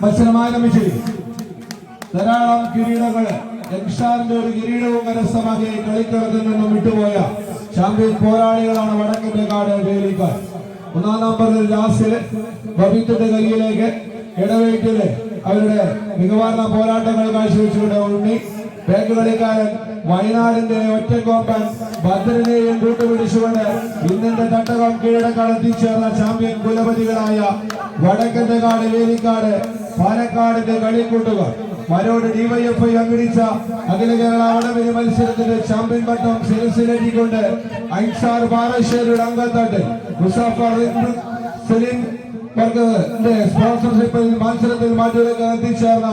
മത്സരമായ ധാരാളം കിരീടങ്ങൾ യങ്സ്റ്റാറിന്റെ ഒരു കിരീടവും കരസ്ഥമാക്കി കളിക്കളത്തിൽ നിന്നും വിട്ടുപോയ ചാമ്പ്യൻ പോരാളികളാണ് വടക്കിന്റെ കാട് വേലിക്കാർ ഒന്നാം നമ്പറിൽ ലാസ്റ്റിൽ ബബീത്തിന്റെ കയ്യിലേക്ക് ഇടവേറ്റിൽ അവരുടെ മികവാർന്ന പോരാട്ടങ്ങൾ കാഴ്ചവെച്ചുകൊണ്ട് ഉണ്ണി. ബാക്ക് കളിക്കാരൻ വയനാടിന്റെ ഒറ്റക്കോപ്പൻ ഭദ്രനെയും കൂട്ടുപിടിച്ചുകൊണ്ട് ഇന്നത്തെ തട്ടകം കീഴടക്കാൻ ചേർന്ന ചാമ്പ്യൻ കുലപതികളായ വടക്കന്റെ കാട് വേലിക്കാട് പാലക്കാടിന്റെ കളിക്കൂട്ടുകൾ മരോട് ഡിവൈഎഫ്ഐ അംഗീകരിച്ച അഖില കേരള വടവലി മത്സരത്തിന്റെ ചാമ്പ്യൻ പട്ടം ശിരസിലേറ്റിക്കൊണ്ട് ഐൻസാർ ബാലശ്ശേരിയുടെ അംഗത്തട്ട് മുസാഫർ സലീം വർഗത്തിന്റെ സ്പോൺസർഷിപ്പിൽ മത്സരത്തിൽ മാറ്റിവെക്കാൻ എത്തിച്ചേർന്ന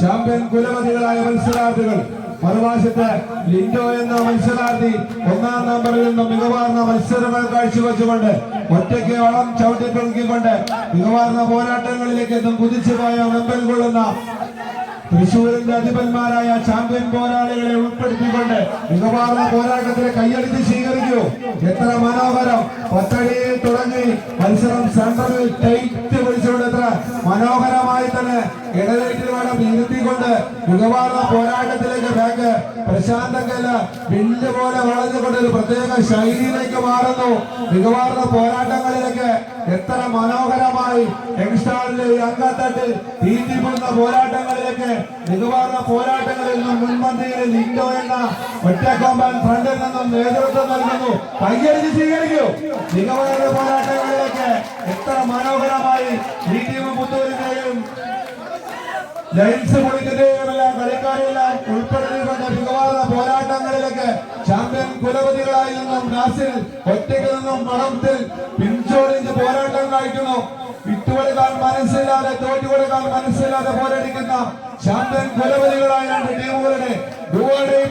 ചാമ്പ്യൻ കുലപതികളായ മത്സരാർത്ഥികൾ. മറുവശത്ത് ലിൻഡോ എന്ന മത്സരാർത്ഥി ഒന്നാം നമ്പറിൽ നിന്നും മികവാർന്ന മത്സരങ്ങൾ കാഴ്ചവെച്ചുകൊണ്ട് ഒറ്റയ്ക്ക് വളം ചവിട്ടിപ്പിളക്കിക്കൊണ്ട് മികവാർന്ന പോരാട്ടങ്ങളിലേക്ക് എന്നും കുതിച്ചുപോയ വെമ്പൽ കൊള്ളുന്ന തൃശൂരിന്റെ അധിപന്മാരായ ചാമ്പ്യൻ പോരാളികളെ ഉൾപ്പെടുത്തിക്കൊണ്ട് മികവാർന്ന പോരാട്ടത്തിലെ കൈയടിച്ച് സ്വീകരിക്കൂ. എത്ര മനോഹരം. പത്തടിയിൽ തുടങ്ങി മത്സരം സെൻട്രലിൽ ടൈറ്റ് പിടിച്ചുകൊണ്ട് എത്ര മനോഹരമായി തന്നെ ഇടവേറ്റിൽ വേണം മികവാർന്ന പോരാട്ടത്തിലേക്ക് ബാങ്ക് പ്രശാന്തങ്കല വില്ല് പോലെ വളഞ്ഞുകൊണ്ട് ഒരു പ്രത്യേക ശൈലിയിലേക്ക് മാറുന്നു. മികവാർന്ന പോരാട്ടങ്ങളിലേക്ക് എത്ര മനോഹരമായി യങ്സ്റ്റാറിന്റെ ഈ അങ്കത്തട്ടിൽ തീറ്റിപ്പുന്ന പോരാട്ടങ്ങളിലേക്ക് മികവാർന്ന പോരാട്ടങ്ങളിൽ നിന്നും മുൻപന്തിയിൽ ലിൻഡോ എന്ന ഒറ്റക്കോമ്പൻ ഫ്രണ്ടിൽ നിന്നും നേതൃത്വം നൽകുന്നു. കയ്യടിച്ച് സ്വീകരിക്കൂ. മികവാർന്ന പോരാട്ടങ്ങളിലേക്ക് എത്ര മനോഹരമായി ഈ ടീം പുത്തൂരിന്റെയും ലൈൻസ് പൊളിക്കുന്നതിനുമെല്ലാം കളിക്കാരെല്ലാം ചാമ്പ്യൻ നിന്നും നിന്നും പോരാട്ടം കാണിക്കുന്നു മനസ്സില്ലാതെ തോറ്റുകൊടുക്കാൻ മനസ്സില്ലാതെ പോരടിക്കുന്ന ചാമ്പ്യൻ കുലപതികളായ രണ്ട് ടീമുകളുടെ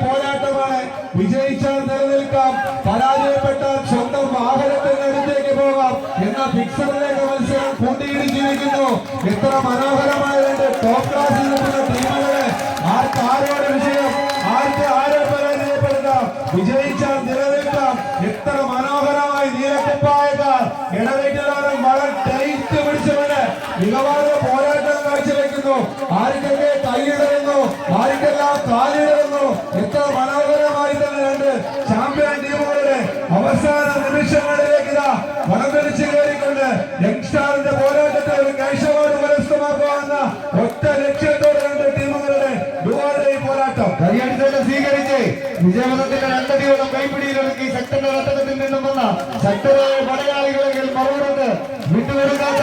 പോരാട്ടമാണ്. വിജയിച്ചാൽ നിലനിൽക്കാം പരാജയപ്പെട്ടാൽ സ്വന്തം വാഹനത്തിന്റെ അടുത്തേക്ക് പോകാം എന്ന ഫിക്സറിലേക്ക് മത്സരം ജീവിക്കുന്നു. എത്ര മനോഹരമായ ക്ലാസ്സിൽ നിൽക്കുന്ന ടീമുകളെ ആർക്ക് ആരോട് വിജയം ആർക്ക് ആരെ പരാജയപ്പെടുത്താം വിജയിച്ചാൽ നിലനിൽക്കാം എത്ര മനോഹരമായി നീലക്കുപ്പായക്കാർ ഇടവേറ്റിലാണ് വളരെ ടൈറ്റ് പിടിച്ചുകൊണ്ട് മികവാർന്ന പോരാട്ടം കാഴ്ചവെക്കുന്നു ആർക്കൊക്കെ കൈയിടുന്നു ആർക്കെല്ലാം കാലിടുന്നു എത്ര മനോഹരമായി തന്നെ രണ്ട് ചാമ്പ്യൻ ടീമുകളുടെ അവസാന നിമിഷങ്ങളിലേക്ക് ഇതാ വടംവലിച്ച് കയറിക്കൊണ്ട് യങ്സ്റ്റാറിന്റെ പോരാട്ടം കൈയടിച്ചെല്ലാം സ്വീകരിച്ച് വിജയപഥത്തിന്റെ രണ്ടടിയോളം കൈപ്പിടിയിലൊതുക്കി ശക്തന്റെ രക്തത്തിൽ നിന്നും വന്ന ശക്തരായ പടയാളികളെങ്കിൽ മറുപടി വിട്ടുകൊടുക്കാത്ത